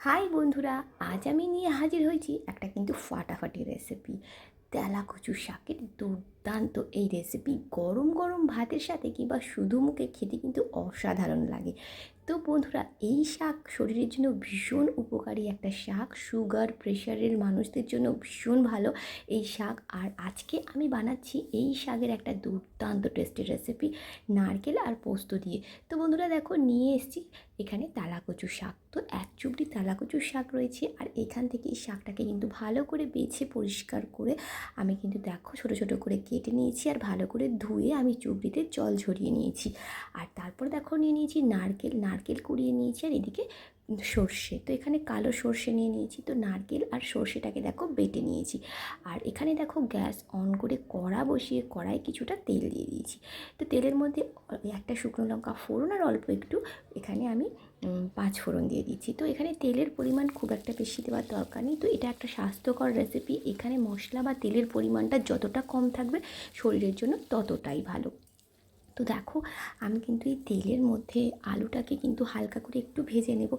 High বন্ধুরা, আজ আমি নিয়ে হাজির হয়েছি একটা কিন্তু ফাটাফাটি রেসিপি তেলা কচু শাকের দুর্দান্ত এই রেসিপি গরম গরম ভাতের সাথে কিংবা শুধু মুখে খেতে কিন্তু অসাধারণ লাগে। তো বন্ধুরা, এই শাক শরীরের জন্য ভীষণ উপকারী একটা শাক। সুগার প্রেশারের মানুষদের জন্য ভীষণ ভালো এই শাক। আর আজকে আমি বানাচ্ছি এই শাকের একটা দুর্দান্ত টেস্টের রেসিপি নারকেল আর পোস্ত দিয়ে। তো বন্ধুরা, দেখো, নিয়ে এসেছি এখানে তালাকচু শাক। তো এক চুবড়ি তালাকচু শাক রয়েছে আর এখান থেকে এই শাকটাকে কিন্তু ভালো করে বেছে পরিষ্কার করে আমি কিন্তু দেখো, ছোটো ছোটো করে কেটে নিয়েছি আর ভালো করে ধুয়ে আমি চুবড়িতে জল ঝরিয়ে নিয়েছি। আর তারপর দেখো, নিয়ে নিয়েছি নারকেল। নারকেল কুড়িয়ে নিয়েছি আর এদিকে সর্ষে। তো এখানে কালো সর্ষে নিয়ে নিয়েছি। তো নারকেল আর সর্ষেটাকে দেখো বেটে নিয়েছি। আর এখানে দেখো গ্যাস অন করে কড়া বসিয়ে কড়াই কিছুটা তেল দিয়ে দিয়েছি। তো তেলের মধ্যে একটা শুকনো লঙ্কা ফোড়ন আর অল্প একটু এখানে আমি পাঁচ ফোড়ন দিয়ে দিচ্ছি। তো এখানে তেলের পরিমাণ খুব একটা বেশি দেওয়ার দরকার নেই। তো এটা একটা স্বাস্থ্যকর রেসিপি এখানে মশলা বা তেলের পরিমাণটা যতটা কম থাকবে শরীরের জন্য ততটাই ভালো। তো দেখো, আমি কিন্তু এই তেলের মধ্যে আলুটাকে কিন্তু হালকা করে একটু ভেজে নেব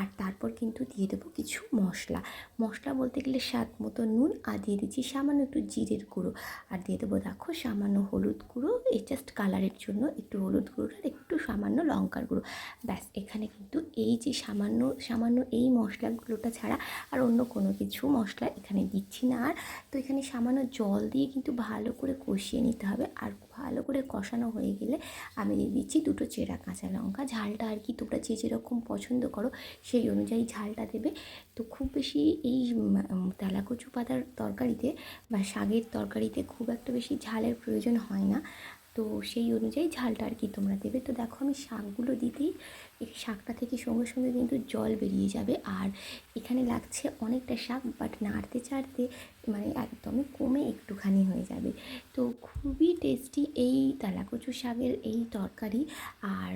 আর তারপর কিন্তু দিয়ে দেবো কিছু মশলা। মশলা বলতে গেলে স্বাদ মতো নুন আর দিয়ে দিচ্ছি সামান্য একটু জিরের গুঁড়ো। আর দিয়ে দেবো দেখো সামান্য হলুদ গুঁড়ো এই জাস্ট কালারের জন্য একটু হলুদ গুঁড়ো আর একটু সামান্য লঙ্কার গুঁড়ো। ব্যাস, এখানে কিন্তু এই যে সামান্য সামান্য এই মশলাগুলোটা ছাড়া আর অন্য কোনো কিছু মশলা এখানে দিচ্ছি না। আর তো এখানে সামান্য জল দিয়ে কিন্তু ভালো করে কষিয়ে নিতে হবে। আর ভালো করে কষানো হয়ে গেলে আমি দিয়ে দিচ্ছি দুটো চেরা কাঁচা লঙ্কা। ঝালটা আর কি তোমরা যে যেরকম পছন্দ করো সেই অনুযায়ী ঝালটা দেবে। তো খুব বেশি এই তেলাকচু পাতার তরকারিতে বা শাগের তরকারিতে খুব একটা বেশি ঝালের প্রয়োজন হয় না। তো সেই অনুযায়ী ঝালটা আর কি তোমরা দেবে। তো দেখো আমি শাকগুলো দিতেই এই শাকটা থেকে সঙ্গে সঙ্গে কিন্তু জল বেরিয়ে যাবে। আর এখানে লাগছে অনেকটা শাক বাট নাড়তে চাড়তে মানে একদমই কমে একটুখানি হয়ে যাবে। তো খুবই টেস্টি এই তেলাকচু শাকের এই তরকারি। আর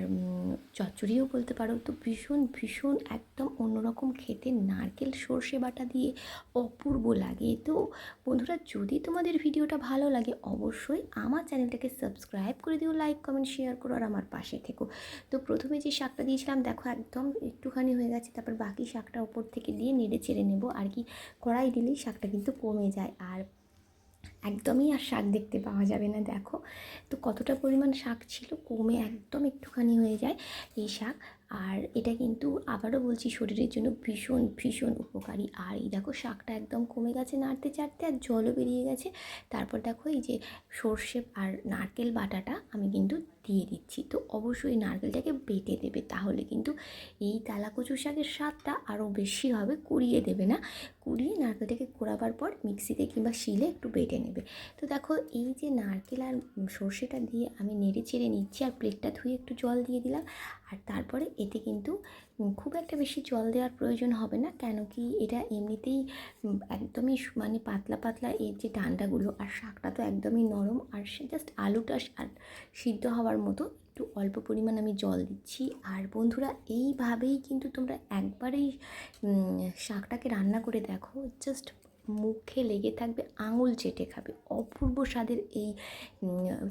চচ্চড়িও বলতে পারো, তো ভীষণ ভীষণ একদম অন্যরকম খেতে। নারকেল সর্ষে বাটা দিয়ে অপূর্ব লাগে। তো বন্ধুরা, যদি তোমাদের ভিডিওটা ভালো লাগে, অবশ্যই আমার চ্যানেলটাকে সাবস্ক্রাইব করে দিও লাইক কমেন্ট শেয়ার করো, আর আমার পাশে থেকো। তো প্রথমে যে শাকটা দিয়েছিলাম, দেখো একদম একটুখানি হয়ে গেছে, তারপর বাকি শাকটা ওপর থেকে দিয়ে নেড়ে চেড়ে নেব, আর কি কড়াই দিলেই শাকটা কিন্তু কমে যায়, আর একদমই আর শাক দেখতে পাওয়া যাবে না, দেখো। তো কতটা পরিমাণ শাক ছিল, কমে একদম একটুখানি হয়ে যায় এই শাক, আর এটা কিন্তু আবারও বলছি শরীরের জন্য ভীষণ ভীষণ উপকারী, আর এই দেখো শাকটা একদম কমে গেছে নাড়তে চাড়তে, আর জলও বেরিয়ে গেছে। তারপর দেখো এই যে সর্ষে আর নারকেল বাটাটা আমি কিন্তু দিয়ে দিচ্ছি। তো অবশ্যই নারকেলটাকে বেটে দেবে তাহলে কিন্তু এই তালাকচু শাকের স্বাদটা আরও বেশি হবে, কুড়িয়ে দেবে না। কুড়িয়ে নারকেলটাকে কোড়াবার পর মিক্সিতে কিংবা শিলে একটু বেটে নেবে। তো দেখো এই যে নারকেল আর সর্ষেটা দিয়ে আমি নেড়ে চেড়ে নিচ্ছি আর প্লেটটা ধুয়ে একটু জল দিয়ে দিলাম। আর তারপরে এতে কিন্তু খুব একটা বেশি জল দেওয়ার প্রয়োজন হবে না, কেন কি এটা এমনিতেই একদমই মানে পাতলা পাতলা এর যে ডান্ডাগুলো আর শাকটা তো একদমই নরম আর সে জাস্ট আলুটা সিদ্ধ হওয়ার মতো একটু অল্প পরিমাণ আমি জল দিচ্ছি। আর বন্ধুরা, এইভাবেই কিন্তু তোমরা একবারেই শাকটাকে রান্না করে দেখো জাস্ট মুখে লেগে থাকবে, আঙুল চেটে খাবে। অপূর্ব স্বাদের এই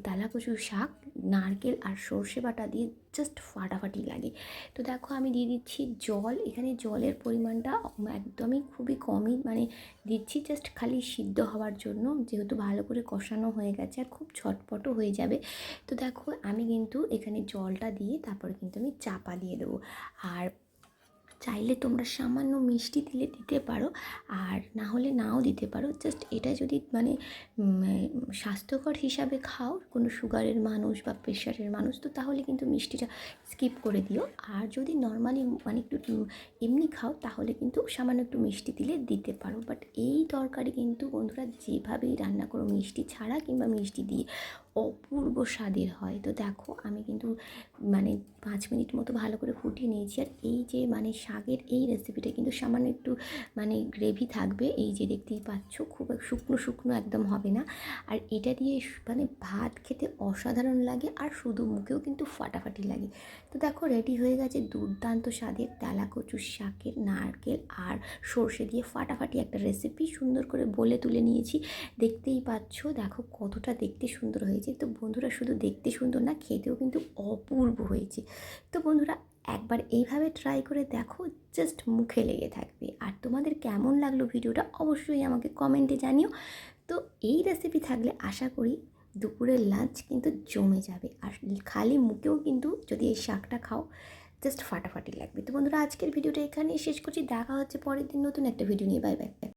তালাকচুর শাক, নারকেল আর সর্ষে বাটা দিয়ে জাস্ট ফাটাফাটি লাগে। তো দেখো আমি দিয়ে দিচ্ছি জল। এখানে জলের পরিমাণটা একদমই খুবই কমই মানে দিচ্ছি জাস্ট খালি সিদ্ধ হওয়ার জন্য, যেহেতু ভালো করে কষানো হয়ে গেছে আর খুব ছটপটও হয়ে যাবে। তো দেখো আমি কিন্তু এখানে জলটা দিয়ে তারপরে কিন্তু আমি চাপা দিয়ে দেবো। আর চাইলে তোমরা সামান্য মিষ্টি দিলে দিতে পারো, আর না হলে নাও দিতে পারো। জাস্ট এটা যদি মানে স্বাস্থ্যকর হিসাবে খাও, কোনো সুগারের মানুষ বা প্রেশারের মানুষ, তো তাহলে কিন্তু মিষ্টিটা স্কিপ করে দিও। আর যদি নর্মালি মানে একটু এমনি খাও, তাহলে কিন্তু সামান্য একটু মিষ্টি দিলে দিতে পারো। বাট এই তরকারি কিন্তু বন্ধুরা, যেভাবেই রান্না করো, মিষ্টি ছাড়া কিংবা মিষ্টি দিয়ে অপূর্ব স্বাদের হয়। তো দেখো, আমি কিন্তু মানে পাঁচ মিনিট মতো ভালো করে ফুটিয়ে নিয়েছি। আর এই যে মানে শাকের এই রেসিপিটা কিন্তু সামান্য একটু মানে গ্রেভি থাকবে। এই যে দেখতেই পাচ্ছ, খুব শুকনো শুকনো একদম হবে না। আর এটা দিয়ে মানে ভাত খেতে অসাধারণ লাগে আর শুধু মুখেও কিন্তু ফাটাফাটি লাগে। তো দেখো রেডি হয়ে গেছে দুর্দান্ত স্বাদের তেলা কচুর শাকের নারকেল আর সর্ষে দিয়ে ফাটাফাটি একটা রেসিপি সুন্দর করে বলে তুলে নিয়েছি। দেখতেই পাচ্ছ, দেখো কতটা দেখতে সুন্দর হয়েছে। তো বন্ধুরা, শুধু দেখতে সুন্দর না, খেতেও কিন্তু অপূর্ব হয়েছে। তো বন্ধুরা একবার এইভাবে ট্রাই করে দেখো জাস্ট মুখে লেগে থাকবে। আর তোমাদের কেমন লাগল ভিডিওটা অবশ্যই আমাকে কমেন্টে জানিও। তো এই রেসিপি থাকলে আশা করি দুপুরের লাঞ্চ কিন্তু জমে যাবে। আর খালি মুখেও কিন্তু যদি এই শাকটা খাও জাস্ট ফাটাফাটি লাগবে। তো বন্ধুরা, আজকের ভিডিওটা এখানেই শেষ করছি। দেখা হচ্ছে পরের দিন নতুন একটা ভিডিও নিয়ে। Bye bye